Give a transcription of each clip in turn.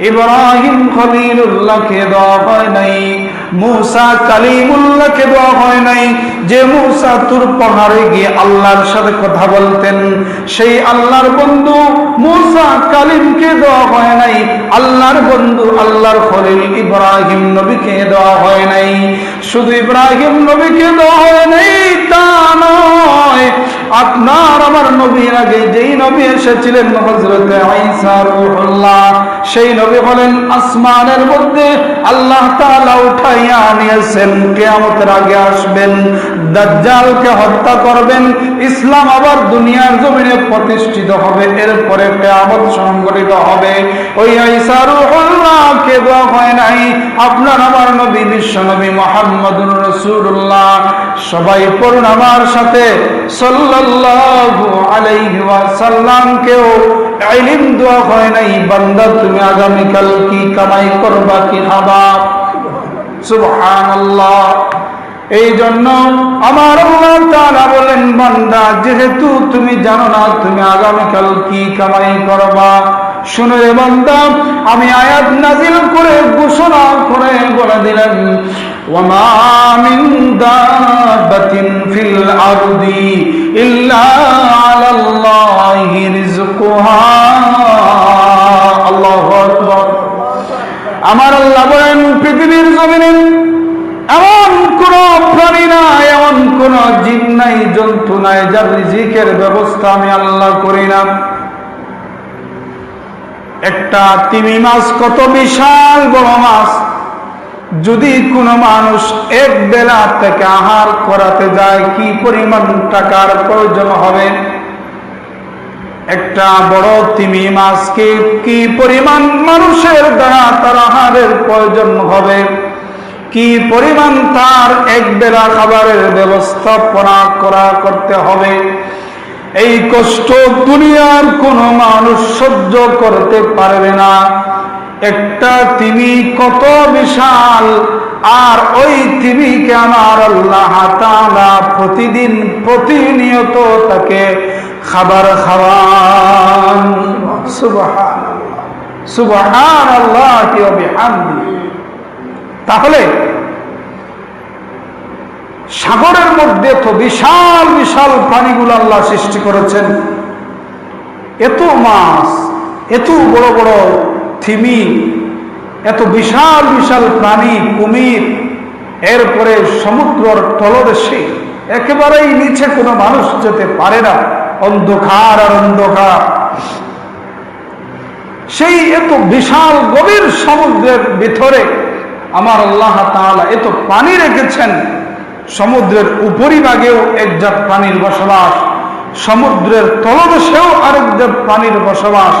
ইব্রাহিম খলিলুল্লাহকে দেওয়া হয় নাই, মুসা কালিমুল্লাহকে দেওয়া হয় নাই। যে মুসা তুর পাহাড়ে গিয়ে আল্লাহর সাথে কথা বলতেন, সেই আল্লাহর বন্ধু মুসা কালিমকে দেওয়া হয় নাই। আল্লাহর বন্ধু আল্লাহর খলিল ইব্রাহিম নবীকে দেওয়া হয় নাই। শুধু ইব্রাহিম নবীকে দেওয়া হয় নাই, তা নয় আপনার, আমার নবীর আগে যেই নবী এসেছিলেন হজরত সেই নবী হলেন আসমানের মধ্যে আল্লাহ তাআলা উঠাইয়া নিয়েছেন কিয়ামতের আগে আসবেন, দাজ্জালকে হত্যা করবেন, ইসলাম আবার দুনিয়ার জমিনে প্রতিষ্ঠিত হবে, এরপরে কিয়ামত সংগঠিত হবে। ওই ঈসা রূহুল্লাহকে দেওয়া হয় নাই, আপনার, আমার নবী, বিশ্ব নবী মুহাম্মদুর রাসূলুল্লাহ। সবাই পড়ুন আমার সাথে। যেহেতু তুমি জানো না তুমি আগামীকাল কি কামাই করবা, শুনে বান্দা, আমি আয়াত নাজিল করে, ঘোষণা করে বলে দিলেন ওয়ামা মিন দাবাতিন ফিল আরদি আমার আল্লাহ বলেন, পৃথিবীর জমিনে এমন কোন প্রাণী নাই, এমন কোন জীব নাই, জন্তু নাই, যার রিজিকের ব্যবস্থা আমি আল্লাহ করি না। একটা তিমি মাছ কত বিশাল বড় মাছ যদি কোনো মানুষ এক বেলা থেকে আহার করাতে যায়, কি পরিমাণ টাকার প্রয়োজন হবে? একটা বড় তিমি মাছকে কি পরিমাণ মানুষের দ্বারা তার আহারের প্রয়োজন হবে? কি পরিমাণ তার এক বেলা খাবারের ব্যবস্থাপনা করা করতে হবে? এই কষ্ট দুনিয়ার কোনো মানুষ সহ্য করতে পারবে না। একটা তিনি কত বিশাল, আর ওই তিমিকে আমার আল্লাহ তাআলা প্রতিদিন প্রতিনিয়ত তাকে খাবার খাওয়ান। ওয়া বিহামদিহি তাহলে, সাগরের মধ্যে তো বিশাল বিশাল প্রাণীগুলো আল্লাহ সৃষ্টি করেছেন। এত মাছ, এত বড় বড় থিমি এত বিশাল বিশাল প্রাণী, কুমির, এরপরে সমুদ্রর তলদেশে একেবারেই নিচে কোনো মানুষ যেতে পারে না, অন্ধকার আর অন্ধকার। সেই এত বিশাল, গভীর সমুদ্রের ভিতরে আমার আল্লাহ তাআলা এত পানি রেখেছেন, সমুদ্রের উপরিভাগেও এক জাত প্রাণীর বসবাস, সমুদ্রের তলদেশেও আরেক প্রাণীর বসবাস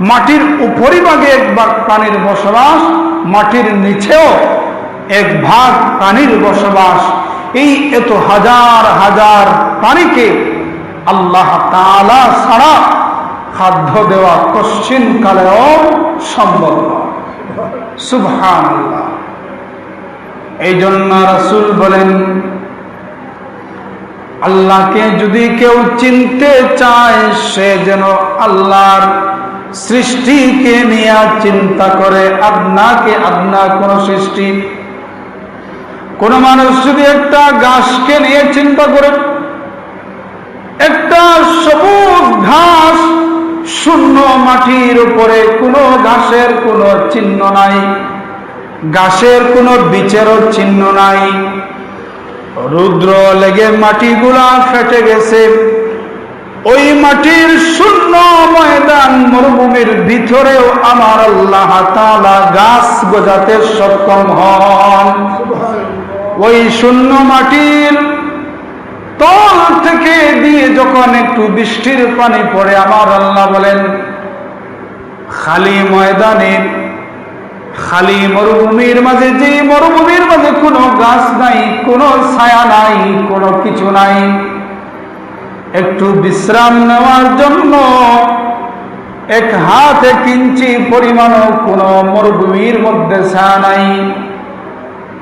মাটির উপরিভাগে এক ভাগ প্রাণীর বসবাস, মাটির নিচেও এক ভাগ প্রাণীর বসবাস। এই এত হাজার হাজার প্রাণীকে আল্লাহ তাআলা ছাড়া খাদ্য দেওয়া কশ্চিন কালেও সম্ভব সুবহানাল্লাহ। এই জন্য রাসূল বলেন, আল্লাহকে যদি কেউ চিনতে চায়, সে যেন আল্লাহর সৃষ্টিকে নিয়ে চিন্তা করে আপনাকে আপনার কোন সৃষ্টি। কোন মানুষ যদি একটা গাছকে নিয়ে চিন্তা করে, একটা সবুজ ঘাস শূন্য মাটির উপরে, কোনো ঘাসের কোনো চিহ্ন নাই ঘাসের কোনো বীচেরও চিহ্ন নাই, রুদ্র লেগে মাটিগুলা ফেটে গেছে। ওই মাটির শূন্য ময়দান মরুভূমির ভিতরেও আমার আল্লাহ তাআলা গাছ গজাতে সক্ষম হন। ওই শূন্য মাটির তল থেকে দিয়ে যখন একটু বৃষ্টির পানি পড়ে, আমার আল্লাহ বলেন, খালি ময়দানে, খালি মরুভূমির মাঝে যে মরুভূমির মাঝে কোনো গাছ নাই, কোনো ছায়া নাই, কোনো কিছু নাই। একটু বিশ্রাম নেওয়ার জন্য এক হাতে কিঞ্চি পরিমাণও কোনো মরুভূমির মধ্যে ছায়া নাই।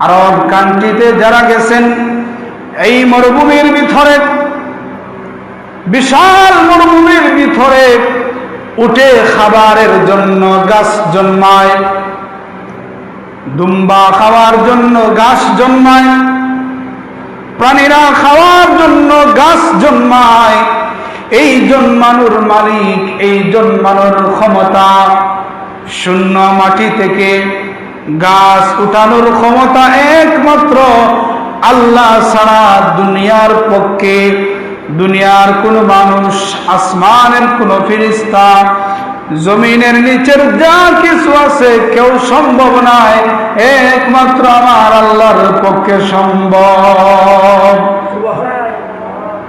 আরব কান্ট্রিতে যারা গেছেন, এই মরুভূমির ভিতরে, বিশাল মরুভূমির ভিতরে উঠে খাবারের জন্য গাছ জন্মায়, দুম্বা খাওয়ার জন্য গাছ জন্মায়। প্রাণীরা খাওয়ার জন্য গাছ জন্মায়। এই জন্মানোর মালিক, এই জন্মানোর ক্ষমতা শূন্য মাটি থেকে গাছ উঠানোর ক্ষমতা একমাত্র আল্লাহ ছাড়া দুনিয়ার পক্ষে। দুনিয়ার কোন মানুষ, আসমানের কোন ফিরিস্তা জমিনের নিচের যা কিছু আছে কেউ সম্ভব নয়। একমাত্র আমার আল্লাহর পক্ষে সম্ভব।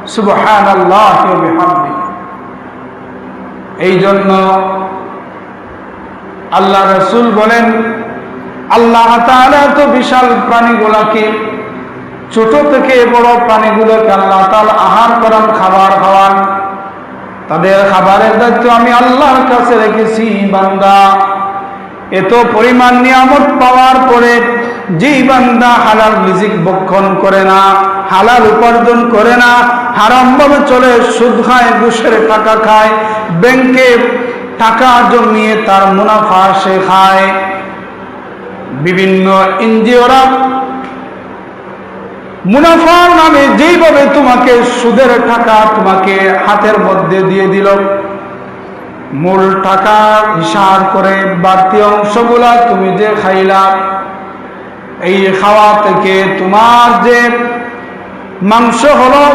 সুবহান আল্লাহ এই জন্য আল্লাহ রসুল বলেন, আল্লাহ তাআলা তো বিশাল প্রাণীগুলাকে, ছোট থেকে বড় প্রাণীগুলোকে আল্লাহ তাআলা আহার করান, খাবার খাওয়ান। তাদের খাবারের দায়িত্ব আমি আল্লাহর কাছে রেখেছি, বান্দা। এত পরিমাণ নিয়ামত পাওয়ার পরে যেই বান্দা হালাল রিজিক বক্ষণ করে না, হালাল উপার্জন করে না হারাম ভাবে চলে সুদ খায় ঘুষের টাকা খায়, ব্যাংকে টাকা জমিয়ে তার মুনাফা সে খায়। বিভিন্ন এনজিওরা মুনাফার নামে যেইভাবে তোমাকে সুদের টাকা তোমাকে হাতের মধ্যে দিয়ে দিল, মূল টাকা হিসাব করে বাড়তি অংশগুলা তুমি যে খাইলা, এই খাওয়া থেকে তোমার যে মাংস হলো,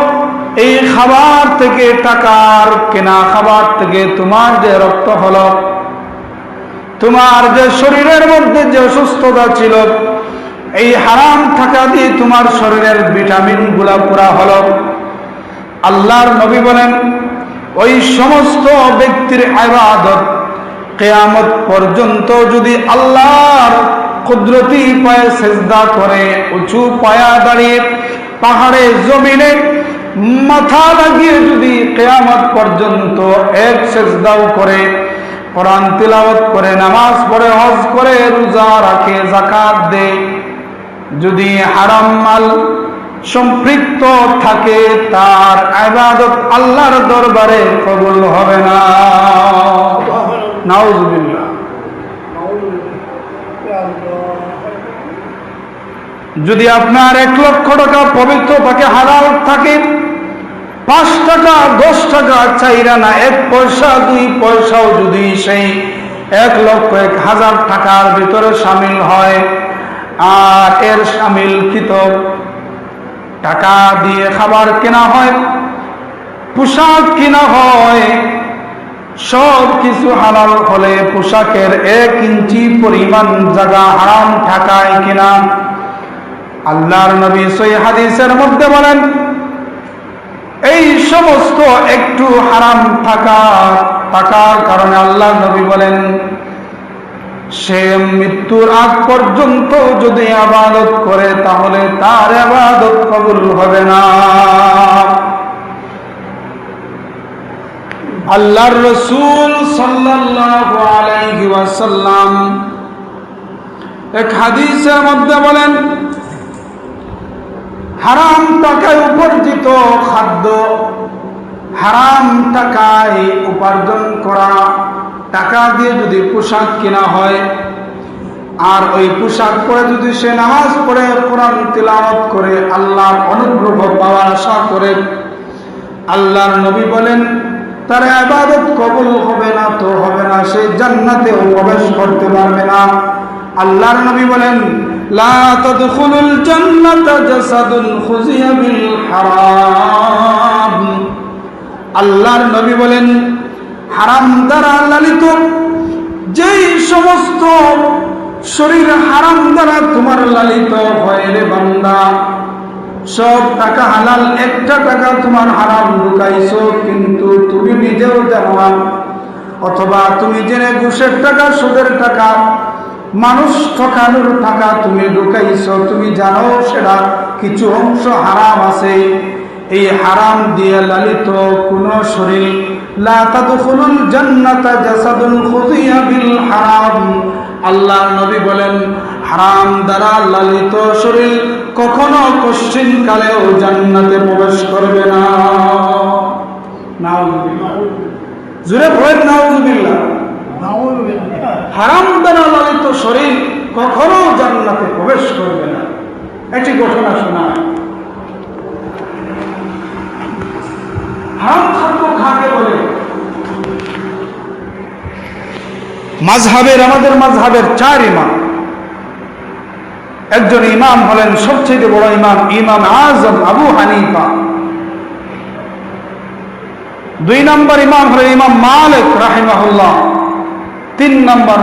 এই খাবার থেকে টাকার কেনা খাবার থেকে তোমার যে রক্ত হলো, তোমার যে শরীরের মধ্যে যে অসুস্থতা ছিল এই হারাম টাকা দিয়ে তোমার শরীরের ভিটামিনগুলা পুরা হলো। আল্লাহর নবী বলেন, ওই সমস্ত ব্যক্তির আবাদত কেয়ামত পর্যন্ত যদি আল্লাহর কুদরতি পায়ে সেজদা করে, উঁচু পায়া দাঁড়িয়ে, পাহাড়ে, জমিনে, মাথা লাগিয়ে যদি কেয়ামত পর্যন্ত এক সেজদাও করে, কোরআন তিলাওয়াত করে, নামাজ পড়ে, হজ করে, রোজা রাখে জাকাত দেয় যদি হারাম মাল সম্পৃক্ত থাকে, তার আবাদত আল্লাহর দরবারে কবুল হবে না। যদি আপনার এক লক্ষ টাকা পবিত্র থাকে, হালাল থাকে, পাঁচ টাকা, দশ টাকা চাইরা না, এক পয়সা, দুই পয়সাও যদি সেই এক লক্ষ এক হাজার টাকার ভিতরে সামিল হয় আর এর সামিল কৃত টাকা দিয়ে খাবার কেনা হয়, পোশাক কেনা হয়, সব কিছু হালাল হলে পোশাকের এক ইঞ্চি পরিমাণ জায়গা হারাম ঠাকায় কিনা? আল্লাহর নবী সই হাদিসের মধ্যে বলেন, এই সমস্ত একটু হারাম থাকা, থাকার কারণে আল্লাহ নবী বলেন সে মৃত্যুর আগ পর্যন্ত যদি আবাদত করে, তাহলে তার আবাদত কবুল হবে না। আল্লাহর রসুল ওয়াসাল্লাম এক হাদিসের মধ্যে বলেন, হারাম টাকায় উপার্জিত খাদ্য হারাম টাকায় উপার্জন করা টাকা দিয়ে যদি পোশাক কেনা হয়, আর ওই পোশাক পরে যদি সে নামাজ পড়ে, কোরআন তিলাওয়াত করে, আল্লাহর অনুগ্রহ পাওয়ার আশা করে, আল্লাহর নবী বলেন, তার আবাদত কবল হবে না তো হবে না, সে জান্নাতে প্রবেশ করতে পারবে না। আল্লাহর নবী বলেন হারাম। আল্লাহর নবী বলেন হারাম দ্বারা লালিত, যেই সমস্ত শরীর হারাম দ্বারা তোমার লালিত হয় রে বান্দা। সব টাকা হালাল, একটা টাকা তোমার হারাম ঢুকাইছো কিন্তু তুমি নিজেও জানো অথবা তুমি জেনে ঘুষের টাকা, সুদের টাকা, মানুষ ঠকানোর টাকা তুমি ঢুকাইছো তুমি জানো সেটা কিছু অংশ হারাম আছে। এই হারাম দিয়ে লালিত কোন শরীর লা তাদখুলুল জান্নাতা জাসাদুন খুযিয়া বিল হারাম। আল্লাহ নবী বলেন হারাম দ্বারা লালিত শরীর কখনো কশ্চিন কালেও জান্নাতে প্রবেশ করবে না। জুড়ে বলেন নাউজুবিল্লাহ। হারাম দানা লালিত শরীর কখনো জান্নাতে প্রবেশ করবে না। একটি ঘটনা শোনা। হারাম খাদ্য খাকে বলে মাঝহাবের, আমাদের মাঝহাবের চার ইমাম। একজন ইমাম হলেন সবচেয়ে বড় ইমাম ইমাম আজম আবু হানিফা। দুই নম্বর ইমাম হলেন ইমাম মালিক রাহিমাহুল্লাহ। তিন নম্বর